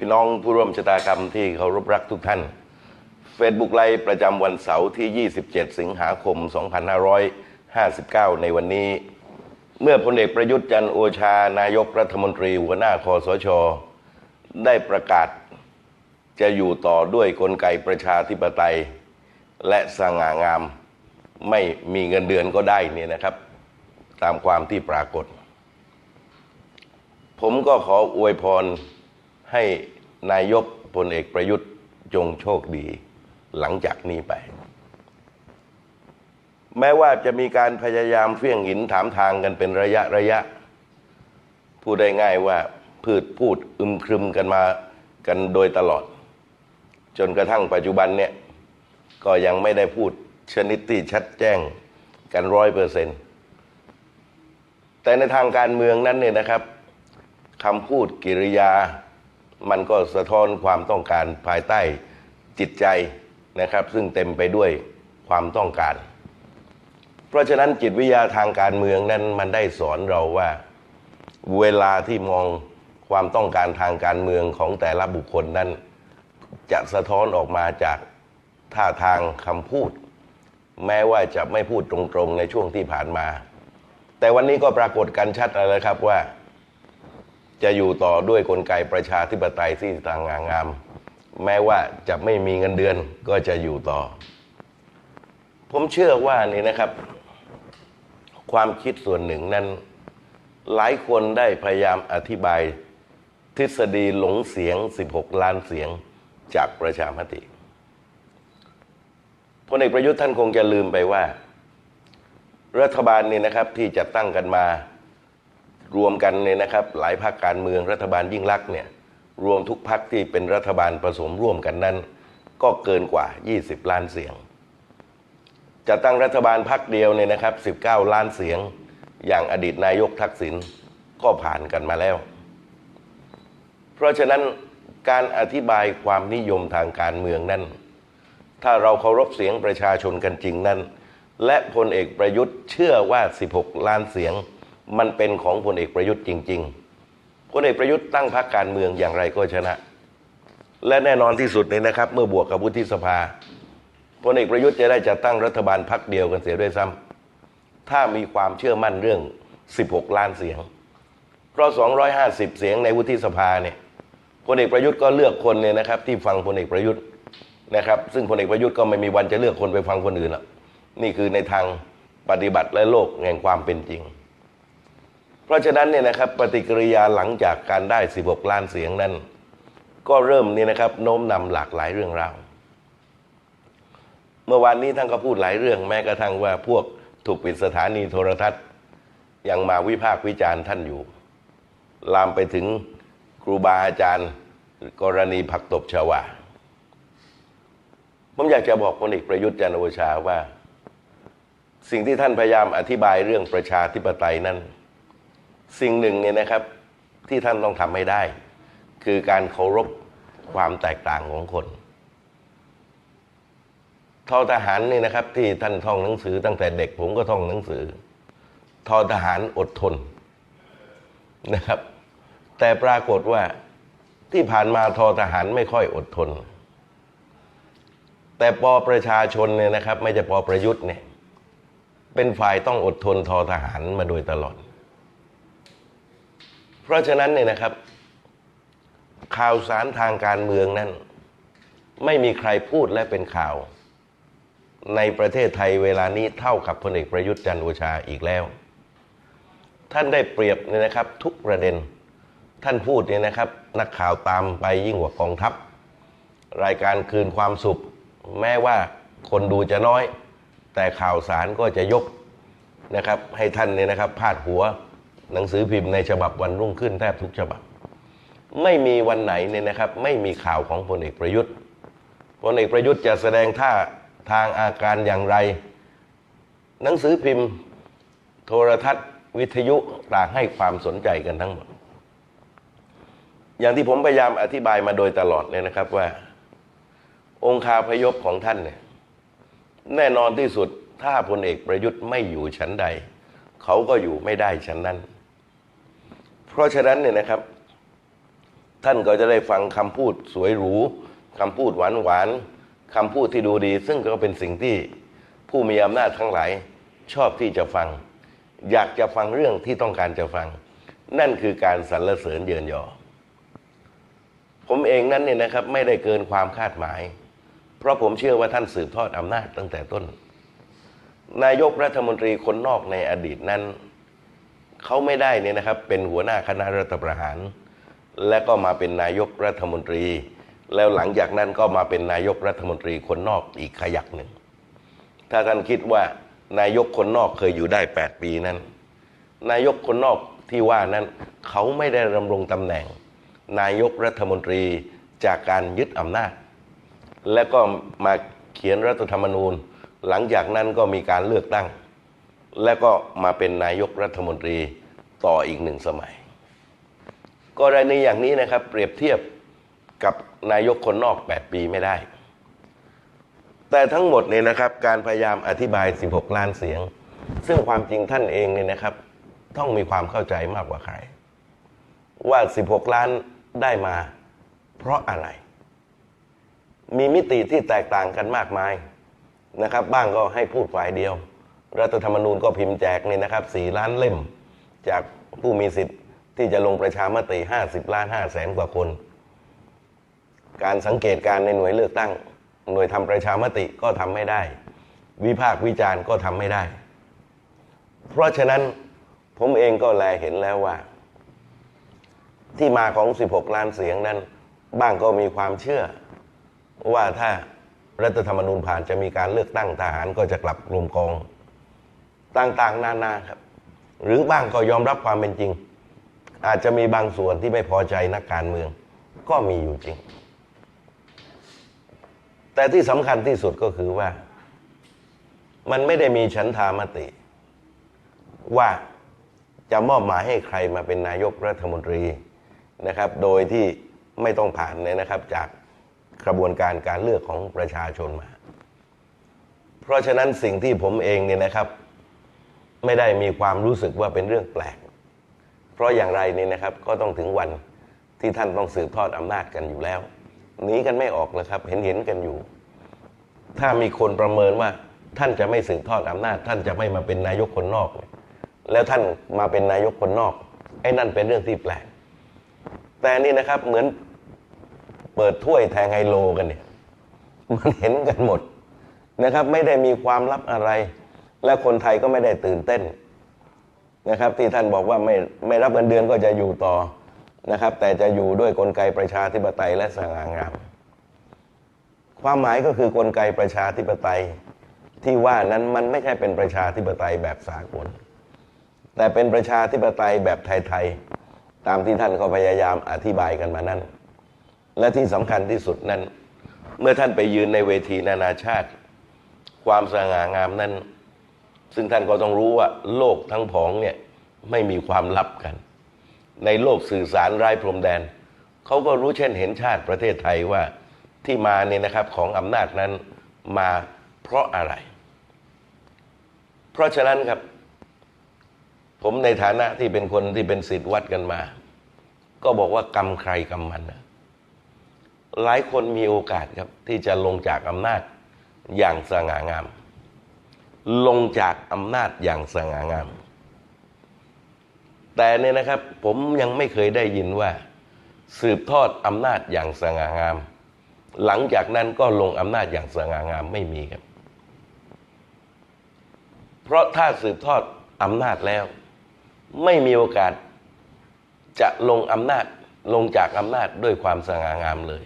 พี่น้องผู้ร่วมชะตากรรมที่เคารพรักทุกท่าน Facebook ไลฟ์ประจำวันเสาร์ที่ 27 สิงหาคม 2559 ในวันนี้ เมื่อพลเอกประยุทธ์จันทร์โอชานายกรัฐมนตรีหัวหน้าคอสช ได้ประกาศ จะอยู่ต่อด้วยกลไกประชาธิปไตย และสง่างาม ไม่มีเงินเดือนก็ได้เนี่ยนะครับ ตามความที่ปรากฏ ผมก็ขออวยพร ให้นายกพลเอกประยุทธ์จงโชคดีหลังจากนี้ไป แม้ว่าจะมีการพยายามเฟี้ยงหินถามทางกันเป็นระยะระยะ พูดได้ง่ายว่าพืชพูดอึมครึมกันมากันโดยตลอด จนกระทั่งปัจจุบันเนี่ย ก็ยังไม่ได้พูดชนิดที่ชัดแจ้งกันร้อยเปอร์เซ็นต์แต่ในทางการเมืองนั้นเนี่ยนะครับคำพูดกิริยา มันก็สะท้อนความต้องการภายใต้จิตใจนะครับ ซึ่งเต็มไปด้วยความต้องการ เพราะฉะนั้นจิตวิทยาทางการเมืองนั้นมันได้สอนเราว่า เวลาที่มองความต้องการทางการเมืองของแต่ละบุคคลนั้น จะสะท้อนออกมาจากท่าทางคำพูด แม้ว่าจะไม่พูดตรงๆในช่วงที่ผ่านมา แต่วันนี้ก็ปรากฏกันชัดแล้วครับว่า จะอยู่ต่อด้วยกลไกประชาธิปไตยที่ต่างงาม แม้ว่าจะไม่มีเงินเดือนก็จะอยู่ต่อ ผมเชื่อว่านี่นะครับ ความคิดส่วนหนึ่งนั้น หลายคนได้พยายามอธิบาย ทฤษฎีหลงเสียง 16 ล้านเสียงจากประชามติพลเอกประยุทธ์ท่านคงจะลืมไปว่า รัฐบาลนี่นะครับที่จะตั้งกันมา รวมกันเนี่ยนะครับ หลายพรรคการเมืองรัฐบาลยิ่งลักษณ์เนี่ยรวมทุกพรรคที่เป็นรัฐบาลผสมร่วมกันนั้น ก็เกินกว่า 20 ล้านเสียง จะตั้งรัฐบาลพรรคเดียวเนี่ยนะครับ 19 ล้านเสียง อย่างอดีตนายกทักษิณก็ผ่านกันมาแล้ว เพราะฉะนั้นการอธิบายความนิยมทางการเมืองนั้น ถ้าเราเคารพเสียงประชาชนกันจริงนั้น และพลเอกประยุทธ์เชื่อว่า 16 ล้านเสียง มันเป็นของพลเอกประยุทธ์จริง ๆพลเอกประยุทธ์ตั้งพรรคการเมืองอย่างไรก็ชนะ และแน่นอนที่สุดเนี่ยนะครับ เมื่อบวกกับวุฒิสภาพลเอกประยุทธ์จะได้จัดตั้งรัฐบาลพรรคเดียวกันเสียด้วยซ้ำถ้ามีความเชื่อมั่นเรื่อง 16 ล้านเสียง เพราะ 250 เสียงในวุฒิสภาเนี่ยพลเอกประยุทธ์ก็เลือกคนเนี่ยนะครับ ที่ฟังพลเอกประยุทธ์นะครับ ซึ่งพลเอกประยุทธ์ก็ไม่มีวันจะเลือกคนไปฟังคนอื่นหรอกนี่คือในทางปฏิบัติและโลกแห่งความเป็นจริง เพราะฉะนั้นเนี่ยนะครับปฏิกิริยาหลังจากการได้ 16 ล้านเสียงนั้น ก็เริ่มเนี่ยนะครับโน้มนำหลากหลายเรื่องราว เมื่อวานนี้ท่านก็พูดหลายเรื่องแม้กระทั่งว่าพวกถูกปิดสถานีโทรทัศน์ ยังมาวิพากษ์วิจารณ์ท่านอยู่ ลามไปถึงครูบาอาจารย์ กรณีผักตบชวาผมอยากจะบอกพลเอกประยุทธ์จันทร์โอชาว่า สิ่งที่ท่านพยายามอธิบายเรื่องประชาธิปไตยนั้น สิ่งหนึ่งเนี่ยนะครับที่ท่านต้องทำให้ได้ คือการเคารพความแตกต่างของคนทอทหารนี่นะครับ ที่ท่านท่องหนังสือตั้งแต่เด็กผมก็ท่องหนังสือทอทหารอดทนนะครับ แต่ปรากฏว่าที่ผ่านมาทอทหารไม่ค่อยอดทน แต่ปอประชาชนเนี่ยนะครับ ไม่ใช่ปอประยุทธ์เนี่ยเป็นฝ่ายต้องอดทนทอทหารมาโดยตลอด เพราะฉะนั้นเนี่ยนะครับ ข่าวสารทางการเมืองนั้น ไม่มีใครพูดและเป็นข่าว ในประเทศไทยเวลานี้เท่ากับพลเอกประยุทธ์จันทร์โอชาอีกแล้ว ท่านได้เปรียบเนี่ยนะครับ ทุกประเด็นท่านพูดเนี่ยนะครับ นักข่าวตามไปยิ่งกว่ากองทัพ รายการคืนความสุข แม้ว่าคนดูจะน้อย แต่ข่าวสารก็จะยกนะครับ ให้ท่านเนี่ยนะครับพาดหัว หนังสือพิมพ์ในฉบับวันรุ่งขึ้นแทบทุกฉบับ ไม่มีวันไหนเนี่ยนะครับ ไม่มีข่าวของพลเอกประยุทธ์พลเอกประยุทธ์จะแสดงท่าทางอาการอย่างไร หนังสือพิมพ์ โทรทัศน์ วิทยุต่างให้ความสนใจกันทั้งหมด อย่างที่ผมพยายามอธิบายมาโดยตลอดเลยนะครับว่า องคาพยพของท่านเนี่ยแน่นอนที่สุดถ้าพลเอกประยุทธ์ไม่อยู่ชั้นใด เขาก็อยู่ไม่ได้ชั้นนั้น เพราะฉะนั้นเนี่ยนะครับ ท่านก็จะได้ฟังคำพูดสวยหรูคำพูดหวานหวานคำพูดที่ดูดี ซึ่งก็เป็นสิ่งที่ผู้มีอำนาจทั้งหลายชอบที่จะฟัง อยากจะฟังเรื่องที่ต้องการจะฟัง นั่นคือการสรรเสริญเยินยอ ผมเองนั้นเนี่ยนะครับไม่ได้เกินความคาดหมาย เพราะผมเชื่อว่าท่านสืบทอดอำนาจตั้งแต่ต้น นายกรัฐมนตรีคนนอกในอดีตนั้น เขาไม่ได้เนี่ยนะครับเป็นหัวหน้าคณะรัฐประหาร และก็มาเป็นนายกรัฐมนตรี แล้วหลังจากนั้นก็มาเป็นนายกรัฐมนตรีคนนอกอีกขยักหนึ่ง ถ้าท่านคิดว่านายกคนนอกเคยอยู่ได้ 8 ปีนั้น นายกคนนอกที่ว่านั้นเขาไม่ได้ดำรงตำแหน่ง นายกรัฐมนตรีจากการยึดอำนาจ และก็มาเขียนรัฐธรรมนูญ หลังจากนั้นก็มีการเลือกตั้ง และก็มาเป็นนายกรัฐมนตรีต่ออีกหนึ่งสมัย กรณีอย่างนี้นะครับ เปรียบเทียบกับนายกคนนอก 8 ปีไม่ได้ แต่ทั้งหมดเนี่ยนะครับ การพยายามอธิบาย 16 ล้านเสียง ซึ่งความจริงท่านเองเนี่ยนะครับ ต้องมีความเข้าใจมากกว่าใคร ว่า 16 ล้านได้มา เพราะอะไร มีมิติที่แตกต่างกันมากมายนะครับ บ้างก็ให้พูดฝ่ายเดียว รัฐธรรมนูญก็พิมพ์แจกนี่นะครับ4ล้านเล่ม จากผู้มีสิทธิ์ที่จะลงประชามติ 50 ล้าน5แสนกว่าคน การสังเกตการในหน่วยเลือกตั้ง หน่วยทำประชามติก็ทำไม่ได้ วิพากษ์วิจารณ์ก็ทำไม่ได้ เพราะฉะนั้นผมเองก็แลเห็นแล้วว่า ที่มาของ 16 ล้านเสียงนั้น บ้างก็มีความเชื่อ ว่าถ้ารัฐธรรมนูญผ่านจะมีการเลือกตั้งทหารก็จะกลับกลุ่มกอง ต่างๆ นานาครับ หรือบ้างก็ยอมรับความเป็นจริง อาจจะมีบางส่วนที่ไม่พอใจนักการเมือง ก็มีอยู่จริง แต่ที่สำคัญที่สุดก็คือว่า มันไม่ได้มีฉันทามติ ว่าจะมอบหมายให้ใครมาเป็นนายกรัฐมนตรีนะครับ โดยที่ไม่ต้องผ่านเลยนะครับ จากกระบวนการการเลือกของประชาชนมา เพราะฉะนั้นสิ่งที่ผมเองเนี่ยนะครับ ไม่ได้มีความรู้สึกว่าเป็นเรื่องแปลก เพราะอย่างไรนี่นะครับก็ต้องถึงวันที่ท่านต้องสืบทอดอำนาจกันอยู่แล้วหนีกันไม่ออกแล้วครับ เห็นเห็นกันอยู่ ถ้ามีคนประเมินว่าท่านจะไม่สืบทอดอำนาจ ท่านจะไม่มาเป็นนายกคนนอก แล้วท่านมาเป็นนายกคนนอกไอ้นั่นเป็นเรื่องที่แปลก แต่นี่นะครับเหมือนเปิดถ้วยแทงไฮโลกันเนี่ยมันเห็นกันหมดนะครับ ไม่ได้มีความลับอะไร และคนไทยก็ไม่ได้ตื่นเต้นนะครับ ที่ท่านบอกว่าไม่ไม่รับเงินเดือนก็จะอยู่ต่อนะครับ แต่จะอยู่ด้วยกลไกประชาธิปไตยและสง่างาม ความหมายก็คือกลไกประชาธิปไตยที่ว่านั้นมันไม่ใช่เป็นประชาธิปไตยแบบสากล แต่เป็นประชาธิปไตยแบบไทยๆตามที่ท่านก็พยายามอธิบายกันมานั้นและที่สำคัญที่สุดนั้น เมื่อท่านไปยืนในเวทีนานาชาติ ความสง่างามนั้น ซึ่งท่านก็ต้องรู้ว่าโลกทั้งผองเนี่ยไม่มีความลับกัน ในโลกสื่อสารไร้พรมแดน เขาก็รู้เช่นเห็นชาติประเทศไทยว่าที่มาเนี่ยนะครับของอำนาจนั้นมาเพราะอะไร เพราะฉะนั้นครับ ผมในฐานะที่เป็นคนที่เป็นสิทธิ์วัดกันมา ก็บอกว่ากรรมใครกรรมมันนะหลายคนมีโอกาสครับที่จะลงจากอำนาจอย่างสง่างาม ลงจากอำนาจอย่างสง่างาม แต่เนี่ยนะครับผมยังไม่เคยได้ยินว่า สืบทอดอำนาจอย่างสง่างาม หลังจากนั้นก็ลงอำนาจอย่างสง่างามไม่มีครับ เพราะถ้าสืบทอดอำนาจแล้ว ไม่มีโอกาสจะลงอำนาจลงจากอำนาจด้วยความสง่างามเลย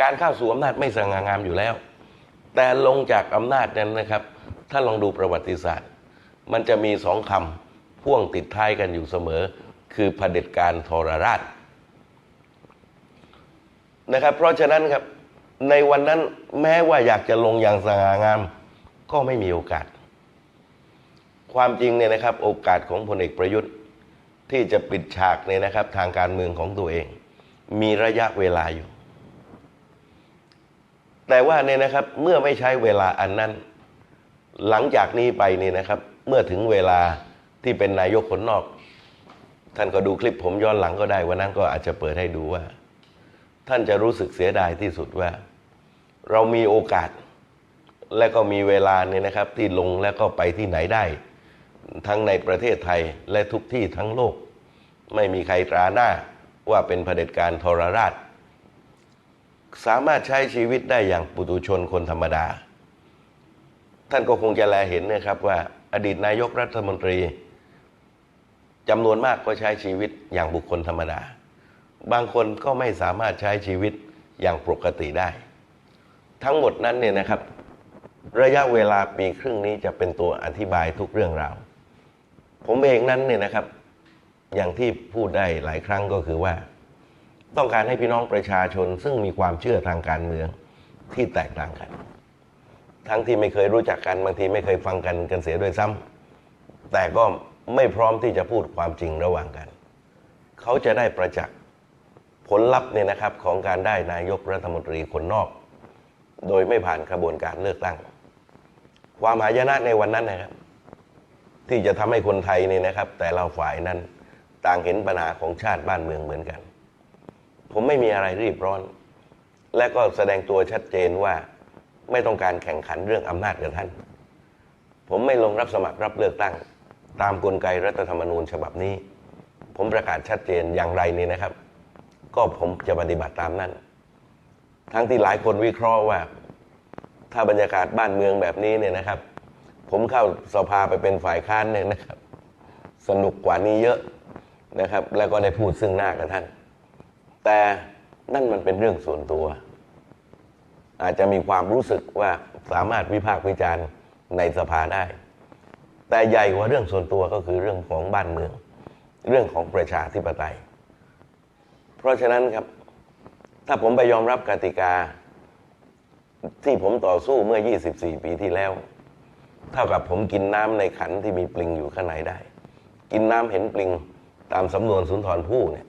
การเข้าสู่อำนาจไม่สง่างามอยู่แล้ว แต่ลงจากอำนาจนั้นนะครับ ถ้าลองดูประวัติศาสตร์ มันจะมีสองคำพ่วงติดท้ายกันอยู่เสมอ คือเผด็จการทรราชนะครับ เพราะฉะนั้นครับในวันนั้นแม้ว่าอยากจะลงอย่างสง่างาม ก็ไม่มีโอกาส ความจริงเนี่ยนะครับ โอกาสของพลเอกประยุทธ์ ที่จะปิดฉากเนี่ยนะครับ ทางการเมืองของตัวเอง มีระยะเวลาอยู่ แต่ว่าเนี่ยนะครับเมื่อไม่ใช้เวลาอันนั้น หลังจากนี้ไปนี่นะครับ เมื่อถึงเวลาที่เป็นนายกคนนอก ท่านก็ดูคลิปผมย้อนหลังก็ได้วันนั้นก็อาจจะเปิดให้ดูว่า ท่านจะรู้สึกเสียดายที่สุดว่า เรามีโอกาส และก็มีเวลาเนี่ยนะครับ ที่ลงและก็ไปที่ไหนได้ ทั้งในประเทศไทยและทุกที่ทั้งโลก ไม่มีใครตราหน้าว่าเป็นเผด็จการทรราช สามารถใช้ชีวิตได้อย่างปุถุชนคนธรรมดา ท่านก็คงจะแลเห็นนะครับว่าอดีตนายกรัฐมนตรีจำนวนมากก็ใช้ชีวิตอย่างบุคคลธรรมดา บางคนก็ไม่สามารถใช้ชีวิตอย่างปกติได้ ทั้งหมดนั้นเนี่ยนะครับ ระยะเวลาปีครึ่งนี้จะเป็นตัวอธิบายทุกเรื่องราว ผมเองนั้นเนี่ยนะครับ อย่างที่พูดได้หลายครั้งก็คือว่า ต้องการให้พี่น้องประชาชนซึ่งมีความเชื่อทางการเมืองที่แตกต่างกัน ทั้งที่ไม่เคยรู้จักกันบางทีไม่เคยฟังกันกันเสียด้วยซ้ำแต่ก็ไม่พร้อมที่จะพูดความจริงระหว่างกัน เขาจะได้ประจักษ์ผลลัพธ์เนี่ยนะครับของการได้นายกรัฐมนตรีคนนอก โดยไม่ผ่านกระบวนการเลือกตั้ง ความหายนะในวันนั้นนะครับ ที่จะทำให้คนไทยเนี่ยนะครับ แต่ละฝ่ายนั้นต่างเห็นปัญหาของชาติบ้านเมืองเหมือนกัน ผมไม่มีอะไรรีบร้อน และก็แสดงตัวชัดเจนว่า ไม่ต้องการแข่งขันเรื่องอำนาจกับท่าน ผมไม่ลงรับสมัครรับเลือกตั้ง ตามกลไกรัฐธรรมนูญฉบับนี้ ผมประกาศชัดเจนอย่างไรนี่นะครับ ก็ผมจะปฏิบัติตามนั้น ทั้งที่หลายคนวิเคราะห์ว่า ถ้าบรรยากาศบ้านเมืองแบบนี้เนี่ยนะครับ ผมเข้าสภาไปเป็นฝ่ายค้านเนี่ยนะครับ สนุกกว่านี้เยอะนะครับ แล้วก็ได้พูดซึ่งหน้ากับท่าน แต่นั่นมันเป็นเรื่องส่วนตัว อาจจะมีความรู้สึกว่าสามารถวิพากษ์วิจารณ์ในสภาได้ แต่ใหญ่กว่าเรื่องส่วนตัวก็คือเรื่องของบ้านเมือง เรื่องของประชาธิปไตย เพราะฉะนั้นครับ ถ้าผมไปยอมรับกติกา ที่ผมต่อสู้เมื่อ 24 ปีที่แล้ว เท่ากับผมกินน้ำในขันที่มีปลิงอยู่ข้างในได้ กินน้ำเห็นปลิงตามสำนวนสุนทรภู่เนี่ย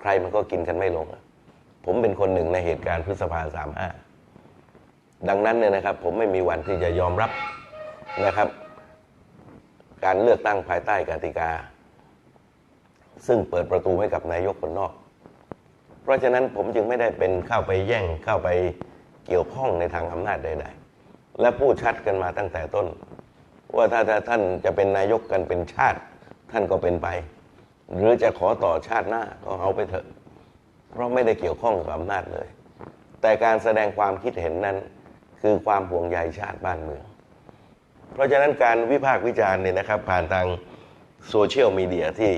ใครมันก็กินกันไม่ลง ผมเป็นคนหนึ่งในเหตุการณ์พฤษภาสามห้า ดังนั้นเนี่ยนะครับผมไม่มีวันที่จะยอมรับนะครับ การเลือกตั้งภายใต้กติกา ซึ่งเปิดประตูให้กับนายกคนนอก เพราะฉะนั้นผมจึงไม่ได้เป็นเข้าไปแย่งเข้าไปเกี่ยวข้องในทางอำนาจใด ๆ และพูดชัดกันมาตั้งแต่ต้น ว่าถ้าถ้าท่านจะเป็นนายกกันเป็นชาติ ท่านก็เป็นไป หรือจะขอต่อชาติหน้าก็เอาไปเถอะ เพราะไม่ได้เกี่ยวข้องกับอำนาจเลย แต่การแสดงความคิดเห็นนั้น คือความห่วงใยชาติบ้านเมือง เพราะฉะนั้นการวิพากษ์วิจารณ์เนี่ยนะครับ ผ่านทางโซเชียลมีเดียที่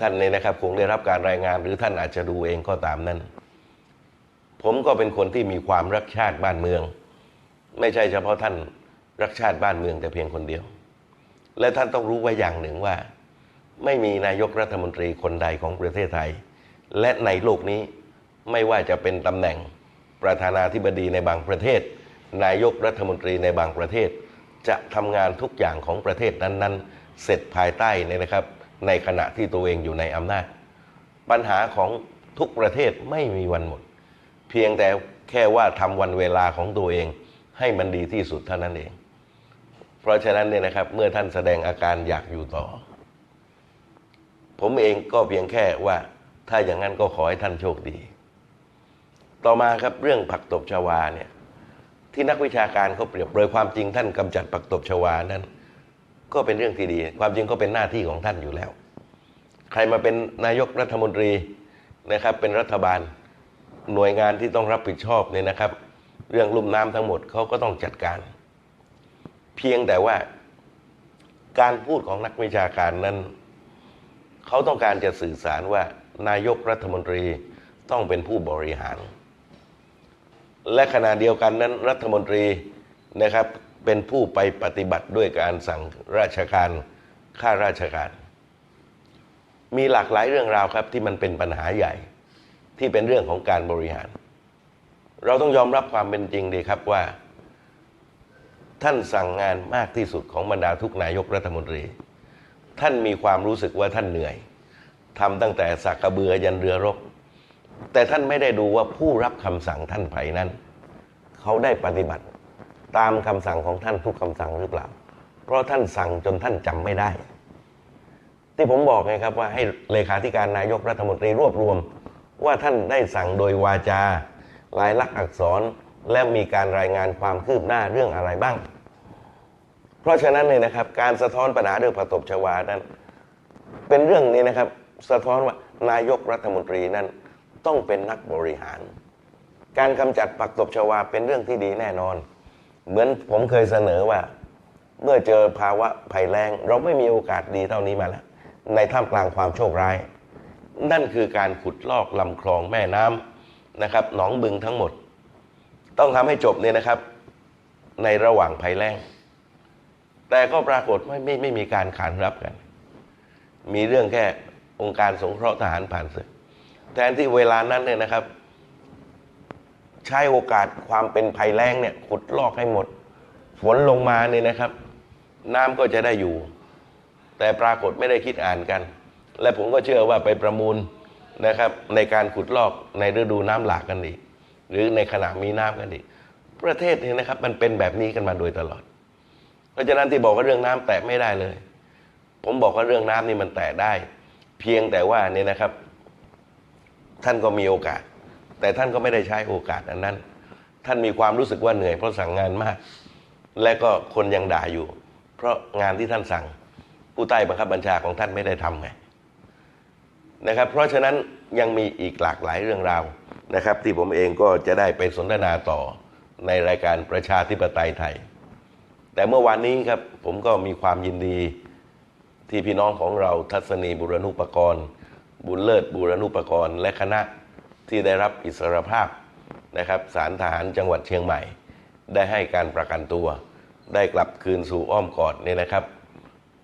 ท่านเนี่ยนะครับคงได้รับการรายงานหรือท่านอาจจะดูเองก็ตามนั้น ผมก็เป็นคนที่มีความรักชาติบ้านเมือง ไม่ใช่เฉพาะท่านรักชาติบ้านเมืองแต่เพียงคนเดียว และท่านต้องรู้ไว้อย่างหนึ่งว่า ไม่มีนายกรัฐมนตรีคนใดของประเทศไทย และในโลกนี้ไม่ว่าจะเป็นตำแหน่ง ประธานาธิบดีในบางประเทศ นายกรัฐมนตรีในบางประเทศ จะทำงานทุกอย่างของประเทศนั้นๆ เสร็จภายใต้เนี่ยนะครับ ในขณะที่ตัวเองอยู่ในอำนาจ ปัญหาของทุกประเทศไม่มีวันหมด เพียงแต่แค่ว่าทำวันเวลาของตัวเองให้มันดีที่สุดเท่านั้นเอง เพราะฉะนั้นเนี่ยนะครับเมื่อท่านแสดงอาการอยากอยู่ต่อ ผมเองก็เพียงแค่ว่าถ้าอย่างนั้นก็ขอให้ท่านโชคดี ต่อมาครับเรื่องผักตบชวาเนี่ยที่นักวิชาการเขาเปรียบเปรยความจริงท่านกำจัดผักตบชวานั้น ก็เป็นเรื่องที่ดี ความจริงก็เป็นหน้าที่ของท่านอยู่แล้ว ใครมาเป็นนายกรัฐมนตรีนะครับเป็นรัฐบาลหน่วยงานที่ต้องรับผิดชอบเนี่ยนะครับ เรื่องลุ่มน้ำทั้งหมดเขาก็ต้องจัดการ เพียงแต่ว่าการพูดของนักวิชาการนั้นเขาต้องการจะสื่อสารว่านายกรัฐมนตรีต้องเป็นผู้บริหาร และขณะเดียวกันนั้นรัฐมนตรีนะครับเป็นผู้ไปปฏิบัติด้วยการสั่งราชการข้าราชการ มีหลากหลายเรื่องราวครับที่มันเป็นปัญหาใหญ่ ที่เป็นเรื่องของการบริหาร เราต้องยอมรับความเป็นจริงดีครับว่า ท่านสั่งงานมากที่สุดของบรรดาทุกนายกรัฐมนตรี ท่านมีความรู้สึกว่าท่านเหนื่อยทำตั้งแต่สักกระเบือยันเรือรบ แต่ท่านไม่ได้ดูว่าผู้รับคำสั่งท่านไผ่นั้น เขาได้ปฏิบัติตามคำสั่งของท่านทุกคำสั่งหรือเปล่า เพราะท่านสั่งจนท่านจำไม่ได้ ที่ผมบอกไงครับว่าให้เลขาธิการนายกรัฐมนตรีรวบรวม ว่าท่านได้สั่งโดยวาจาลายลักษณ์อักษรและมีการรายงานความคืบหน้าเรื่องอะไรบ้าง เพราะฉะนั้นเนี่ยนะครับ การสะท้อนปัญหาเรื่องผักตบชวานั้น เป็นเรื่องนี้นะครับ สะท้อนว่านายกรัฐมนตรีนั้น ต้องเป็นนักบริหาร การกำจัดผักตบชวาเป็นเรื่องที่ดีแน่นอน เหมือนผมเคยเสนอว่า เมื่อเจอภาวะภัยแล้งเราไม่มีโอกาสดีเท่านี้มาแล้ว ในท่ามกลางความโชคร้าย นั่นคือการขุดลอกลำคลองแม่น้ำนะครับหนองบึงทั้งหมด ต้องทำให้จบเนี่ยนะครับ ในระหว่างภัยแล้งแต่ก็ปรากฏว่าไม่ไม่มีการขานรับกัน มีเรื่องแค่องค์การสงเคราะห์ทหารผ่านศึก แทนที่เวลานั้นเนี่ยนะครับ ใช้โอกาสความเป็นภัยแล้งเนี่ยขุดลอกให้หมด ฝนลงมาเนี่ยนะครับ น้ำก็จะได้อยู่ แต่ปรากฏไม่ได้คิดอ่านกัน และผมก็เชื่อว่าไปประมูลนะครับ ในการขุดลอกในฤดูน้ำหลากกันอีก หรือในขณะมีน้ำกันอีกประเทศนี้นะครับ มันเป็นแบบนี้กันมาโดยตลอด เพราะฉะนั้นที่บอกว่าเรื่องน้ำแตะไม่ได้เลย ผมบอกว่าเรื่องน้ำนี่มันแตะได้ เพียงแต่ว่าเนี่ยนะครับ ท่านก็มีโอกาส แต่ท่านก็ไม่ได้ใช้โอกาสอันนั้น ท่านมีความรู้สึกว่าเหนื่อยเพราะสั่งงานมาก และก็คนยังด่าอยู่ เพราะงานที่ท่านสั่ง ผู้ใต้บังคับบัญชาของท่านไม่ได้ทำไงนะครับ เพราะฉะนั้นยังมีอีกหลากหลายเรื่องราวนะครับ ที่ผมเองก็จะได้ไปสนทนาต่อในรายการประชาธิปไตยไทย แต่เมื่อวานนี้ครับผมก็มีความยินดีที่พี่น้องของเราทัศนีบุรณุปกรณ์ บุญเลิศบุรณุปกรณ์ และคณะที่ได้รับอิสรภาพนะครับศาลทหารจังหวัดเชียงใหม่ ได้ให้การประกันตัว ได้กลับคืนสู่อ้อมกอดเนี่ยนะครับ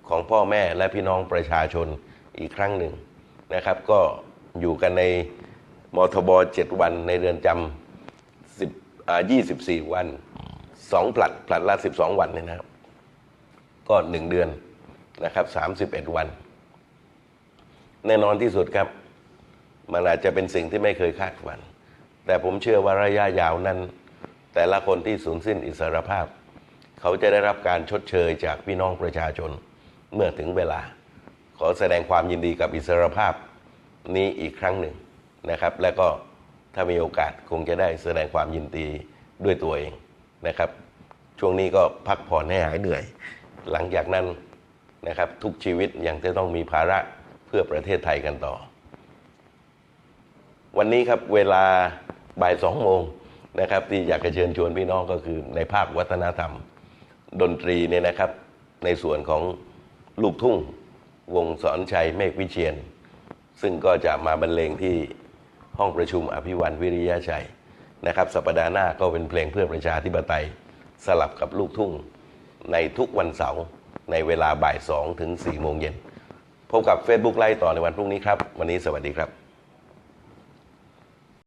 ของพ่อแม่และพี่น้องประชาชนอีกครั้งหนึ่งนะครับ ก็อยู่กันในมทบ 7 วันในเรือนจำ10อ่า24 วัน 2 ผลัดผลัดละ 12 วันเนี่ยนะครับ ก็ 1 เดือนนะครับ 31 วัน แน่นอนที่สุดครับ มันอาจจะเป็นสิ่งที่ไม่เคยคาดฝัน แต่ผมเชื่อว่าระยะยาวนั้น แต่ละคนที่สูญสิ้นอิสรภาพ เขาจะได้รับการชดเชยจากพี่น้องประชาชนเมื่อถึงเวลา ขอแสดงความยินดีกับอิสรภาพนี้อีกครั้งหนึ่งนะครับ และก็ถ้ามีโอกาสคงจะได้แสดงความยินดีด้วยตัวเองนะครับ ช่วงนี้ก็พักผ่อนให้หายเหนื่อย หลังจากนั้นนะครับทุกชีวิตยังจะต้องมีภาระ เพื่อประเทศไทยกันต่อ วันนี้ครับเวลาบ่ายสองโมงนะครับที่อยากจะเชิญชวนพี่น้องก็คือในภาควัฒนธรรม ดนตรีเนี่ยนะครับ ในส่วนของลูกทุ่ง วงสอนชัยเมฆวิเชียน ซึ่งก็จะมาบรรเลงที่ห้องประชุมอภิวันวิริยะชัยนะครับ สัปดาห์หน้าก็เป็นเพลงเพื่อประชาธิปไตยสลับกับลูกทุ่ง ในทุกวันเสาร์ในเวลาบ่ายสองถึงสี่โมงเย็น พบกับ Facebook ไลฟ์ต่อในวันพรุ่งนี้ครับ วันนี้สวัสดีครับ